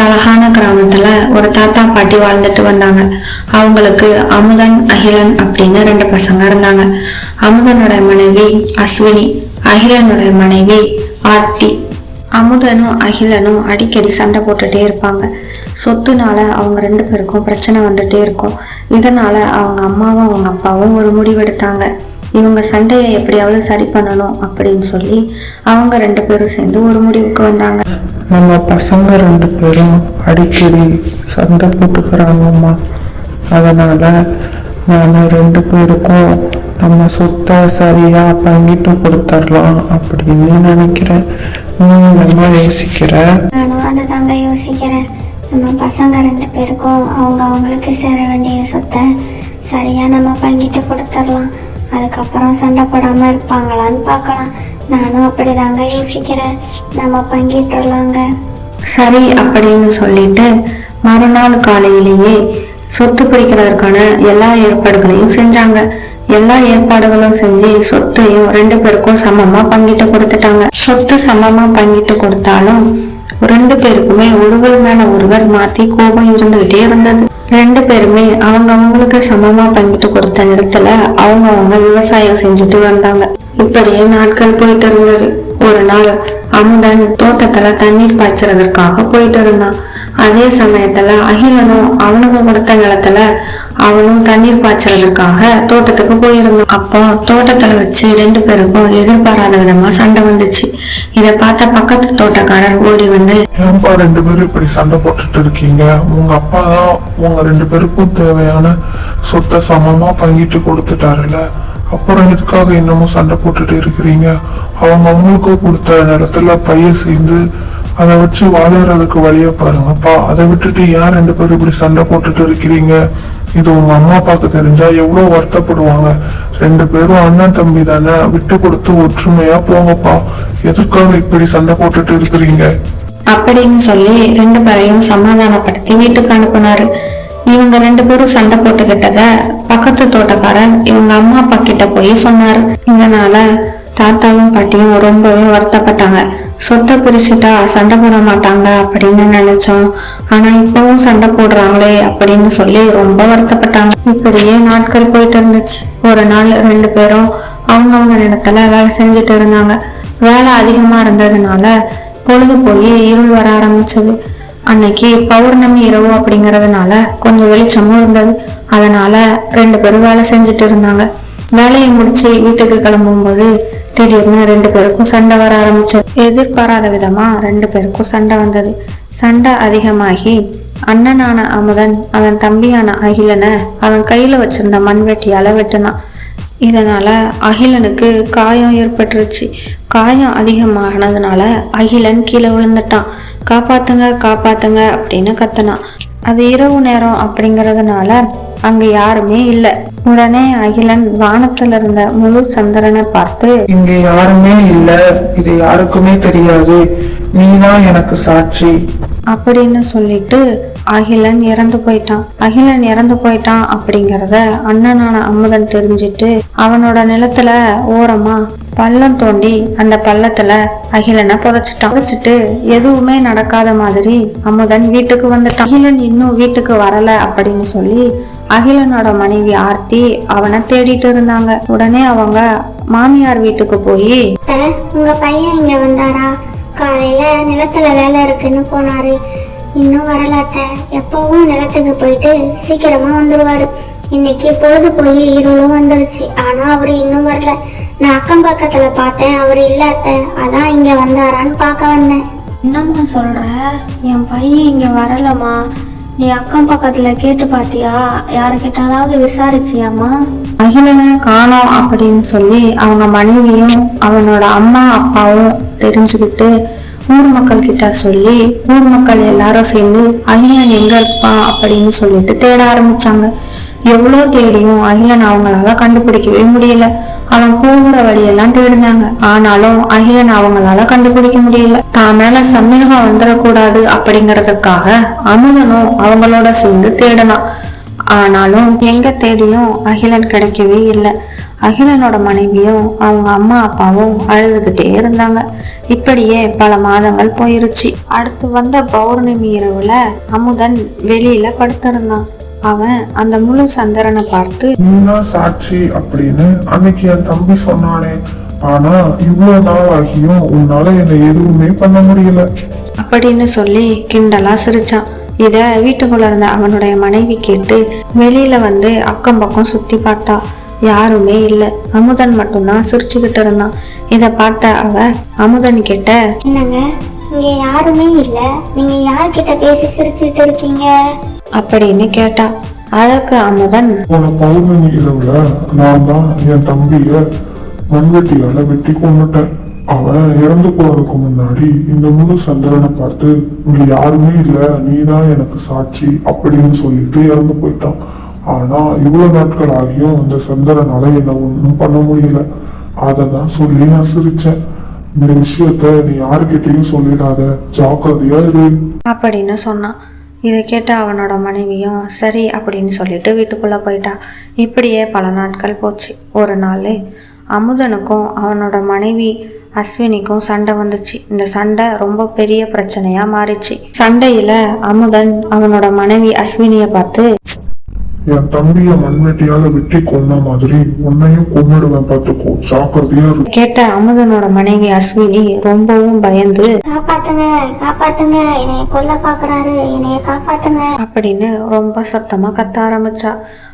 ஒரு அழகான கிராமத்துல ஒரு தாத்தா பாட்டி வாழ்ந்துட்டு வந்தாங்க. அவங்களுக்கு அமுதன் அகிலன் அப்படின்னு ரெண்டு பசங்க இருந்தாங்க. அமுதனோட மனைவி அஸ்வினி அகிலனோட மனைவி ஆர்த்தி. அமுதனும் அகிலனும் அடிக்கடி சண்டை போட்டுட்டே இருப்பாங்க. சொத்துனால அவங்க ரெண்டு பேருக்கும் பிரச்சனை வந்துட்டே இருக்கும். இதனால அவங்க அம்மாவும் அவங்க அப்பாவும் ஒரு முடிவெடுத்தாங்க. இவங்க சண்டையை எப்படியாவது சரி பண்ணணும் அப்படின்னு சொல்லி அவங்க ரெண்டு பேரும் சேர்ந்து ஒரு முடிவுக்கு வந்தாங்க. நம்ம பசங்க ரெண்டு பேரும் அடிக்கடி சண்டை போட்டுக்கிறாங்கம்மா அதனால நான் ரெண்டு பேருக்கும் நம்ம சொத்தை சரியா பங்கிட்டு கொடுத்துடலாம் அப்படின்னு நினைக்கிறேன். நீ என்னம்மா யோசிக்கிற? நானும் அதை தாங்க யோசிக்கிறேன். நம்ம பசங்க ரெண்டு பேருக்கும் அவங்க அவங்களுக்கு சேர வேண்டிய சொத்தை சரியா நம்ம பங்கிட்டு கொடுத்துடலாம் அதுக்கப்புறம் சண்டை போடாம இருப்பாங்களான்னு பார்க்கலாம். நானும் அப்படிதாங்க யோசிக்கிறேன். நம்ம பங்கிட்டுலாங்க சரி அப்படின்னு சொல்லிட்டு மறுநாள் காலையிலேயே சொத்து பிரிக்கிறதுக்கான எல்லா ஏற்பாடுகளையும் செஞ்சாங்க. எல்லா ஏற்பாடுகளும் செஞ்சு சொத்தையும் ரெண்டு பேருக்கும் சமமா பங்கிட்டு கொடுத்துட்டாங்க. சொத்து சமமா பங்கிட்டு கொடுத்தாலும் ரெண்டு பேருக்குமே ஒருவர் மேல ஒருவர் மாத்தி கோபம் இருந்துகிட்டே இருந்தது. ரெண்டு பேருமே அவங்க அவங்களுக்கு சமமா பங்கிட்டு கொடுத்த இடத்துல அவங்க அவங்க விவசாயம் செஞ்சுட்டு வந்தாங்க. இப்படியே நாட்கள் போயிட்டு இருந்தது. ஒரு நாள் அமுதன் தோட்டத்துல தண்ணீர் பாய்ச்சறதற்காக போயிட்டு இருந்தான் அதே சமயத்துல அகிலனும் அவனுக்கு கொடுத்த நிலத்துல அவனும் தண்ணீர் பாய்ச்சறதுக்காக தோட்டத்துக்கு போயிருந்தான் அப்போ தோட்டத்துல வச்சு ரெண்டு பேருக்கும் எதிர்பாராத விதமா சண்டை வந்துச்சு. இத பார்த்த பக்கத்து தோட்டக்காரர் ஓடி வந்து ஏன்பா ரெண்டு பேரும் இப்படி சண்டை போட்டுட்டு இருக்கீங்க? உங்க அப்பா தான் உங்க ரெண்டு பேருக்கும் தேவையான சொத்தை சமமா பங்கிட்டு கொடுத்துட்டாருல அப்புறம் எதுக்காக இன்னமும் சண்டை போட்டுட்டு இருக்கிறீங்க? அவங்க அவங்களுக்கு கொடுத்த நேரத்துல பைய சேர்ந்து அதை வச்சு வாழறதுக்கு வழிய பாருங்கப்பா அதை விட்டுட்டு ஏன் ரெண்டு பேரும் இப்படி சண்டை போட்டுட்டு இருக்கிறீங்க? இது உங்க அம்மா அப்பாவுக்கு தெரிஞ்சா எவ்வளவு வருத்தப்படுவாங்க. ரெண்டு பேரும் அண்ணன் தம்பி தானே விட்டு கொடுத்து ஒற்றுமையா போங்கப்பா. எதுக்காக இப்படி சண்டை போட்டுட்டு இருக்கிறீங்க? அப்படின்னு சொல்லி ரெண்டு பேரையும் சமாதானப்படுத்தி வீட்டுக்கு அனுப்புனாரு. இவங்க ரெண்டு பேரும் சண்டை போட்டுக்கிட்டத பக்கத்து தோட்டக்காரன் இவங்க அம்மா அப்பா கிட்ட போய் சொன்னாரு. இதனால தாத்தாவும் பாட்டியும் ரொம்பவே வருத்தப்பட்டாங்க. சொத்தை பிரிச்சுட்டா சண்டை போட மாட்டாங்க அப்படின்னு நினைச்சோம். ஆனா இப்பவும் சண்டை போடுறாங்களே அப்படின்னு சொல்லி ரொம்ப வருத்தப்பட்டாங்க. இப்படியே நாட்கள் போயிட்டு இருந்துச்சு. ஒரு நாள் ரெண்டு பேரும் அவங்கவுங்க இடத்துல வேலை செஞ்சுட்டு இருந்தாங்க. வேலை அதிகமா இருந்ததுனால பொழுது போய் இருள் வர ஆரம்பிச்சது. அன்னைக்கு பௌர்ணமி இரவு அப்படிங்கறதுனால கொஞ்சம் வெளிச்சமும் இருந்தது. அதனால ரெண்டு பேரும் வேலை செஞ்சுட்டு இருந்தாங்க. வேலையை முடிச்சு வீட்டுக்கு கிளம்பும்போது திடீர்னு ரெண்டு பேருக்கும் சண்டை வர ஆரம்பிச்சது. எதிர்பாராத விதமா ரெண்டு பேருக்கும் சண்டை வந்தது. சண்டை அதிகமாகி அண்ணனான அமுதன் அவன் தம்பியான அகிலனை அவன் கையில வச்சிருந்த மண்வெட்டியால வெட்டினான். இதனால அகிலனுக்கு காயம் ஏற்பட்டுருச்சு. காயம் அதிகமானதுனால அகிலன் கீழே விழுந்துட்டான். காப்பாத்துங்க காப்பாத்துங்க அப்படின்னு கத்தினான். அது இரவு நேரம் அப்படிங்கறதுனால அங்க யாருமே இல்லை. உடனே அகிலன் வானத்துல இருந்த முழு சந்திரனை பார்த்து இங்க யாருமே இல்ல இது யாருக்குமே தெரியாது நீதான் எனக்கு சாட்சி. அப்படின்னு சொல்லிட்டு அகிலன் இறந்து போயிட்டான். அகிலன் இறந்து போயிட்டான் அப்படிங்கறத அண்ணனான அமுதன் தெரிஞ்சிட்டு அவனோட நிலத்துல ஓரமா பள்ளம் தோண்டி அந்த பள்ளத்துல அகிலனை புதைச்சிட்டான். புதைச்சிட்டு எதுவுமே நடக்காத மாதிரி அமுதன் வீட்டுக்கு வந்துட்டான். அகிலன் இன்னும் வீட்டுக்கு வரல அப்படின்னு சொல்லி அகிலனோட மனைவி ஆர்த்தி அவனை தேடிட்டு இருந்தாங்க. உடனே அவங்க மாமியார் வீட்டுக்கு போய் உங்க பையன் இங்க வந்தாரா? காலையில நிலத்துல வேலை இருக்குன்னு போனாரு. இன்னும் வரல அத்தை. எப்பவும் நிலத்துக்கு போயிட்டு சீக்கிரமா வந்துடுவாரு இன்னைக்கு பொழுது போய் இருளும் வந்துடுச்சு ஆனா அவரு இன்னும் வரல. நான் அக்கம் பக்கத்துல பார்த்தேன். அவரு இல்ல அத்தை. அதான் இங்க வந்தாரான்னு பார்க்க வந்தேன். என்னம்மா சொல்ற? என் பையன் இங்க வரலம்மா. நீ அக்கம் பக்கத்துல கேட்டு பாத்தியா? யாருக்கிட்டாவது விசாரிச்சியாமா அகிலனை காணோம் அப்படின்னு சொல்லி அவங்க மனைவியும் அவனோட அம்மா அப்பாவும் தெரிஞ்சுக்கிட்டு ஊர் மக்கள் கிட்ட சொல்லி ஊர் மக்கள் எல்லாரும் சேர்ந்து அகிலன் எங்க இருப்பான் அப்படின்னு சொல்லிட்டு தேட ஆரம்பிச்சாங்க. எவ்வளோ தேடியும் அகிலன் அவங்களால கண்டுபிடிக்கவே முடியல. அவன் போகிற வழியெல்லாம் தேடினாங்க. ஆனாலும் அகிலன் அவங்களால கண்டுபிடிக்க முடியல. தான் மேல சந்தேகம் வந்துடக்கூடாது அப்படிங்கறதுக்காக அமுதனும் அவங்களோட சேர்ந்து தேடினான் ஆனாலும் எங்க தேடியும் அகிலன் கிடைக்கவே இல்லை. அகிலனோட மனைவியும் அவங்க அம்மா அப்பாவும் அழுதுகிட்டே இருந்தாங்க. இப்படியே பல மாதங்கள் போயிருச்சு. அடுத்து வந்த பௌர்ணமி இரவுல அமுதன் வெளியில படுத்திருந்தான். அவன் அந்த முழு சந்திரனை பார்த்து நீதான் சாட்சி அப்படின்னு அன்னைக்கு என் தம்பி சொன்னானே. ஆனா இவ்வளவு நாள் ஆகியும் உன்னால என்னை எதுவுமே பண்ண முடியல. அப்படின்னு சொல்லி கிண்டலா சிரிச்சான். இத வீட்டுக்குள்ள இருந்த அவனுடைய மனைவி கேட்டு வெளியில வந்து அக்கம் பக்கம் சுத்தி பார்த்தா யாருமே இல்ல. அமுதன் மட்டும்தான் சிரிச்சுக்கிட்டு இருந்தான். இத பார்த்த அவ அமுதன் கிட்ட என்னங்க இங்க யாருமே இல்ல. நீங்க யார்கிட்ட பேசி சிரிச்சுட்டு இருக்கீங்க? அப்படின்னு கேட்டா அதற்கு அமுதன். போன பௌர்ணமி இரவுல நான் தான் என் தம்பிய மண்வெட்டியால வெட்டி கொண்டுட்டேன் அவன் இறந்து போறதுக்கு முன்னாடி இந்த முழு சந்திரனை பார்த்து இங்க யாருமே இல்ல நீதான் எனக்கு சாட்சி அப்படின்னு சொல்லிட்டு இறந்து போயிட்டான். ஆனா இவ்வளவு நாட்கள் ஆகியும் அந்த சந்திரனால என்ன ஒண்ணும் பண்ண முடியல. அதை தான் சொல்லி நான் சிரிச்சேன். இந்த விஷயத்த நீ யாருக்கிட்டையும் சொல்லிடாத. ஜாக்கிரதையா இரு. அப்படின்னு சொன்னான். இதை கேட்ட அவனோட மனைவியும் சரி அப்படின்னு சொல்லிட்டு வீட்டுக்குள்ளே போயிட்டா. இப்படியே பல நாட்கள் போச்சு. ஒரு நாள் அமுதனுக்கும் அவனோட மனைவி அஸ்வினிக்கும் சண்டை வந்துச்சு. இந்த சண்டை ரொம்ப பெரிய பிரச்சனையா மாறிச்சு. சண்டையில அமுதன் அவனோட மனைவி அஸ்வினிய பார்த்து என் தம்பிய மண்வெட்டியால வெட்டி கொன்ன மாதிரி உன்னையும் கொன்னுடுவேன் பார்த்துக்கோ. ஜாக்கிரதையா இரு. கேட்ட அமுதனோட மனைவி அஸ்வினி ரொம்பவும் பயந்து காப்பாத்துங்க காப்பாத்துங்க என்னைய கொல்ல பாக்குறாரு என்னைய காப்பாத்துங்க. அப்படின்னு ரொம்ப சத்தமா கத்த ஆரம்பிச்சா.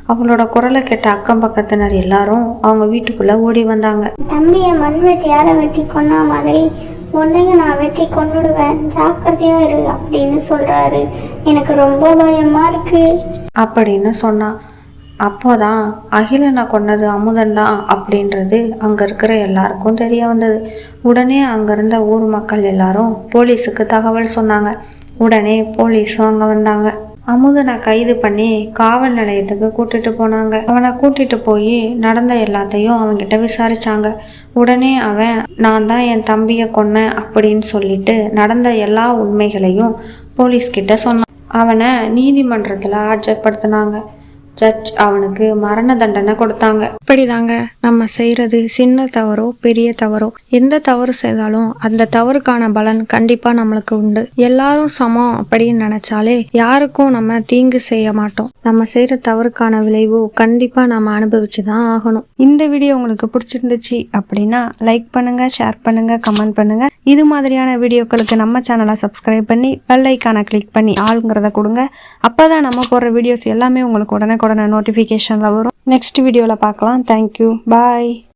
அவளோட குரலை கேட்ட அக்கம் பக்கத்தினர் எல்லாரும் அவங்க வீட்டுக்குள்ள ஓடி வந்தாங்க. தம்பிய மண் வெட்டியால வெட்டி கொன்னா மாதிரி உன்னையும் நான் வெட்டி கொண்டுடுவேன் ஜாக்கிரதையா இரு அப்படின்னு சொல்றாரு. எனக்கு ரொம்ப பயமா இருக்கு. அப்படின்னு சொன்னான் அப்போதான் அகிலனை கொன்னது அமுதன் தான் அப்படின்றது அங்கே இருக்கிற எல்லாருக்கும் தெரிய வந்தது. உடனே அங்கே இருந்த ஊர் மக்கள் எல்லாரும் போலீஸுக்கு தகவல் சொன்னாங்க. உடனே போலீஸும் அங்கே வந்தாங்க. அமுதனை கைது பண்ணி காவல் நிலையத்துக்கு கூட்டிட்டு போனாங்க. அவனை கூட்டிட்டு போய் நடந்த எல்லாத்தையும் அவன்கிட்ட விசாரிச்சாங்க. உடனே அவன் நான் தான் என் தம்பியை கொன்னேன் அப்படின்னு சொல்லிட்டு நடந்த எல்லா உண்மைகளையும் போலீஸ்கிட்ட சொன்னான். அவனை நீதிமன்றத்தில் ஆஜர்படுத்தினாங்க. ஜட்ஜ் அவனுக்கு மரண தண்டனை கொடுத்தாங்க. இப்படிதாங்க நம்ம செய்யறது சின்ன தவறோ பெரிய தவறோ. எந்த தவறு செய்தாலும் அந்த தவறுக்கான பலன் கண்டிப்பா நம்மளுக்கு உண்டு. எல்லாரும் சமம் அப்படின்னு நினைச்சாலே யாருக்கும் நம்ம தீங்கு செய்ய மாட்டோம். நம்ம செய்யற தவறுக்கான விளைவு கண்டிப்பா நம்ம அனுபவிச்சுதான் ஆகணும். இந்த வீடியோ உங்களுக்கு பிடிச்சிருந்துச்சு அப்படின்னா லைக் பண்ணுங்க ஷேர் பண்ணுங்க கமெண்ட் பண்ணுங்க. இது மாதிரியான வீடியோக்களுக்கு நம்ம சேனலை சப்ஸ்கிரைப் பண்ணி பெல் ஐக்கான கிளிக் பண்ணி ஆளுங்கிறத கொடுங்க. அப்பதான் நம்ம போடுற வீடியோஸ் எல்லாமே உங்களுக்கு உடனே உடனே நோட்டிஃபிகேஷனில் வரும். நெக்ஸ்ட் வீடியோவில் பார்க்கலாம். Thank you bye